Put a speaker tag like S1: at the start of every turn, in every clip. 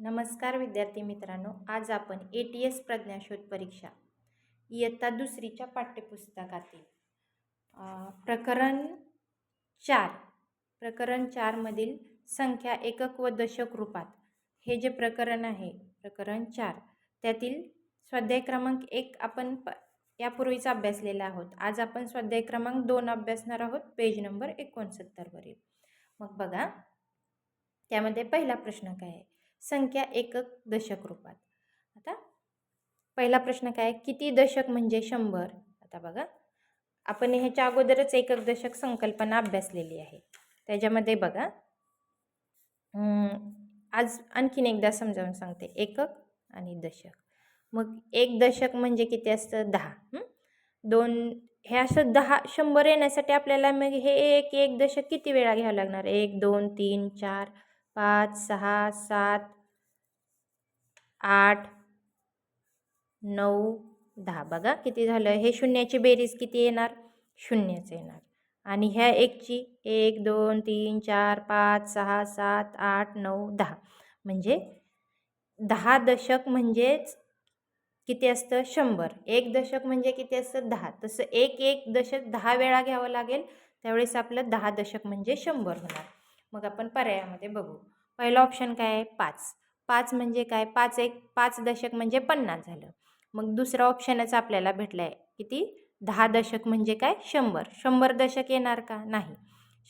S1: नमस्कार विद्यार्थी मित्रांनो आज आपण ए टी एस प्रज्ञाशोध परीक्षा इयत्ता दुसरीच्या पाठ्यपुस्तकातील प्रकरण चार प्रकरण चारमधील संख्या एकक व दशक रूपात हे जे प्रकरण आहे प्रकरण चार त्यातील स्वाध्याय क्रमांक एक आपण प यापूर्वीचा अभ्यासलेला आहोत. आज आपण स्वाध्याय क्रमांक दोन अभ्यासणार आहोत पेज नंबर एकोणसत्तरवरील. मग बघा त्यामध्ये पहिला प्रश्न काय आहे? संख्या एकक दशक रूपात. आता पहिला प्रश्न काय आहे? किती दशक म्हणजे शंभर? आता बघा. आपण ह्याच्या अगोदरच एकक दशक संकल्पना अभ्यासलेली आहे. त्याच्यामध्ये बघा. आज आणखीन एकदा समजावून सांगते. एकक आणि दशक. मग एक दशक म्हणजे किती असतं? दहा. दोन हे असं दहा शंभर येण्यासाठी आपल्याला मग हे एक एक दशक किती वेळा घ्यावं लागणार? एक दोन तीन चार पाच सहा सात आठ नऊ दहा. बघा किती झालं. हे शून्याची बेरीज किती येणार? शून्यच येणार. आणि ह्या एकची एक दोन तीन चार पाच सहा सात आठ नऊ दहा. म्हणजे दहा दशक म्हणजेच किती असतं? शंभर. एक दशक म्हणजे किती असतं? दहा. तसं एक एक दशक दहा वेळा घ्यावं लागेल. त्यावेळेस आपलं दहा दशक म्हणजे शंभर होणार. मग आपण पर्यायामध्ये बघू. पहिलं ऑप्शन काय आहे? पाच. पाच म्हणजे काय? पाच एक पाच दशक म्हणजे पन्नास झालं. मग दुसरा ऑप्शनच आपल्याला भेटला आहे किती? दहा दशक म्हणजे काय? शंभर. शंभर दशक येणार का? नाही.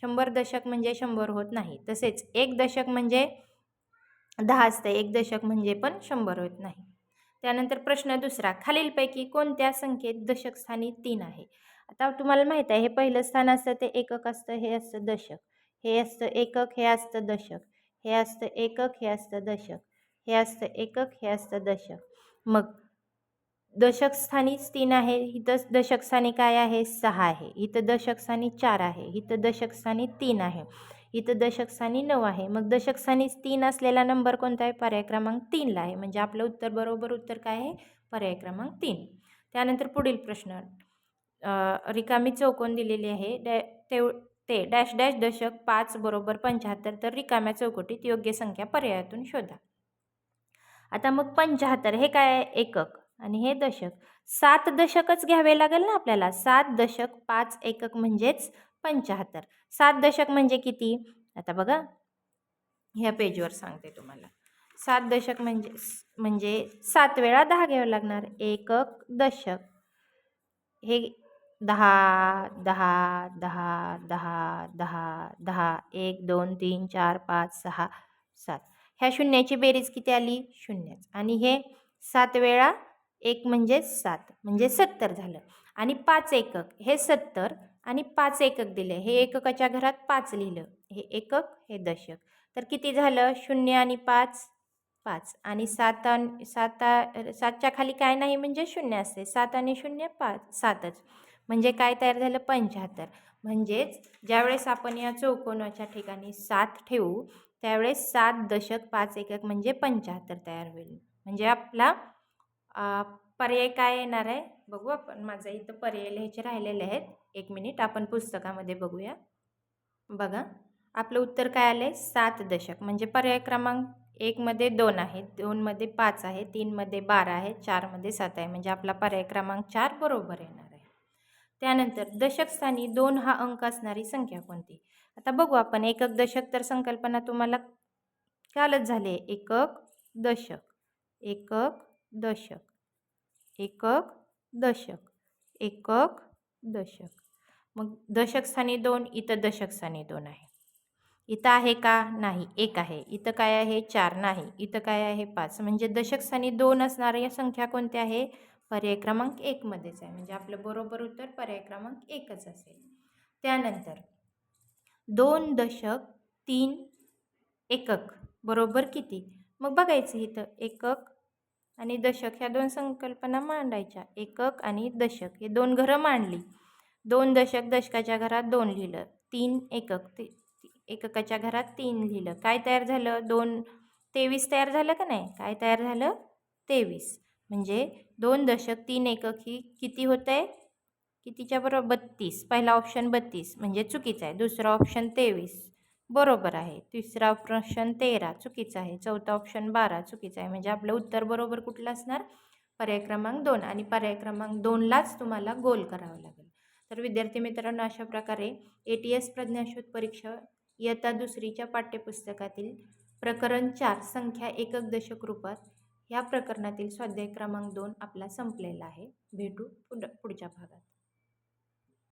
S1: शंभर दशक म्हणजे शंभर होत नाही. तसेच एक दशक म्हणजे दहा असतं एक दशक म्हणजे पण शंभर होत नाही. त्यानंतर प्रश्न दुसरा. खालीलपैकी कोणत्या संख्येत दशक स्थानी तीन आहे? आता तुम्हाला माहीत आहे हे पहिलं स्थान असतं ते एकक असतं हे असतं दशक. हे असतं एकक हे असतं दशक. हे असतं एकक हे असतं दशक. हे असतं एकक हे असतं दशक. मग दशकस्थानीच तीन आहे इथं दशकस्थानी काय आहे? सहा आहे. इथं दशकस्थानी चार आहे. इथं दशकस्थानी तीन आहे. इथं दशकस्थानी नऊ आहे. मग दशकस्थानीच तीन असलेला नंबर कोणता आहे? पर्याय क्रमांक तीनला आहे. म्हणजे आपलं उत्तर बरोबर उत्तर काय आहे? पर्याय क्रमांक तीन. त्यानंतर पुढील प्रश्न. रिकामी चौकोन दिलेली आहे. डॅ तेव ते डॅश डॅश दशक पाच बरोबर पंच्याहत्तर तर रिकाम्या चौकटीत योग्य संख्या पर्यायातून शोधा. आता मग पंच्याहत्तर हे काय एकक. आणि हे दशक सात दशकच घ्यावे लागेल ना आपल्याला? सात दशक पाच एकक म्हणजेच पंच्याहत्तर सात दशक म्हणजे किती? आता बघा. ह्या पेजवर सांगते तुम्हाला. सात दशक म्हणजे म्हणजे सात वेळा दहा घ्यावं लागणार. एकक दशक. हे दहा दहा दहा दहा दहा दहा एक दोन तीन चार पाच सहा सात. ह्या शून्याची बेरीज किती आली? शून्यच. आणि हे सात वेळा एक म्हणजे सात म्हणजे सत्तर झालं. आणि पाच एकक हे सत्तर आणि पाच एकक दिले. हे एककाच्या घरात पाच लिहिलं. हे एकक हे दशक. तर किती झालं? शून्य आणि पाच पाच. आणि सात आणि सात सातच्या खाली काय नाही म्हणजे शून्य असते. सात आणि शून्य पाच सातच. म्हणजे काय तयार झालं? पंच्याहत्तर म्हणजेच ज्यावेळेस आपण या चौकोनाच्या ठिकाणी सात ठेवू त्यावेळेस सात दशक पाच एकक म्हणजे पंच्याहत्तर तयार होईल. म्हणजे आपला पर्याय काय येणार आहे? बघू आपण. माझा इथं पर्याय लिहायचे राहिलेले आहेत. एक मिनिट. आपण पुस्तकामध्ये बघूया. बघा. आपलं उत्तर काय आलं आहे सात दशक. म्हणजे पर्याय क्रमांक एकमध्ये दोन आहे दोनमध्ये पाच आहे. तीनमध्ये बारा आहे. चारमध्ये सात आहे. म्हणजे आपला पर्याय क्रमांक चार बरोबर येणार. त्यानंतर दशकस्थानी दोन हा अंक असणारी संख्या कोणती? आता बघू आपण एकक दशक तर संकल्पना तुम्हाला कालच झाले एकक दशक एकक दशक एकक दशक एकक दशक. मग दशकस्थानी दोन इथं दशकस्थानी दोन आहे. इथं आहे का? नाही. एक आहे. इथं काय आहे? चार. नाही. इथं काय आहे? पाच. म्हणजे दशकस्थानी दोन असणाऱ्या संख्या कोणत्या आहे? पर्याय क्रमांक एकमध्येच आहे. म्हणजे आपलं बरोबर उत्तर पर्याय क्रमांक एकच असेल. त्यानंतर दोन दशक तीन एकक बरोबर किती? मग बघायचं इथं एकक आणि दशक ह्या दोन संकल्पना मांडायच्या. एकक आणि दशक हे दोन घरं मांडली. दोन दशक दशकाच्या घरात दोन लिहिलं तीन एकक ते एककाच्या घरात तीन लिहिलं. काय तयार झालं? दोन तेवीस तयार झालं का नाही? काय तयार झालं? तेवीस. म्हणजे दोन दशक तीन एकक ही किती होतं आहे कितीच्या बरोबर? बत्तीस. पहिला ऑप्शन बत्तीस. म्हणजे चुकीचा आहे. दुसरा ऑप्शन तेवीस. बरोबर आहे. तिसरा ऑप्शन तेरा. चुकीचा आहे. चौथा ऑप्शन बारा. चुकीचा आहे. म्हणजे आपलं उत्तर बरोबर कुठलं असणार? पर्याय क्रमांक दोन. आणि पर्याय क्रमांक दोनलाच तुम्हाला गोल करावं लागेल. तर विद्यार्थी मित्रांनो अशा प्रकारे ए टी एस प्रज्ञाशोध परीक्षा इयत्ता दुसरीच्या पाठ्यपुस्तकातील प्रकरण चार संख्या एकक दशक रूपात ह्या प्रकरणातील स्वाध्याय क्रमांक दोन आपला संपलेला आहे. भेटू पुढ पुढच्या भागात.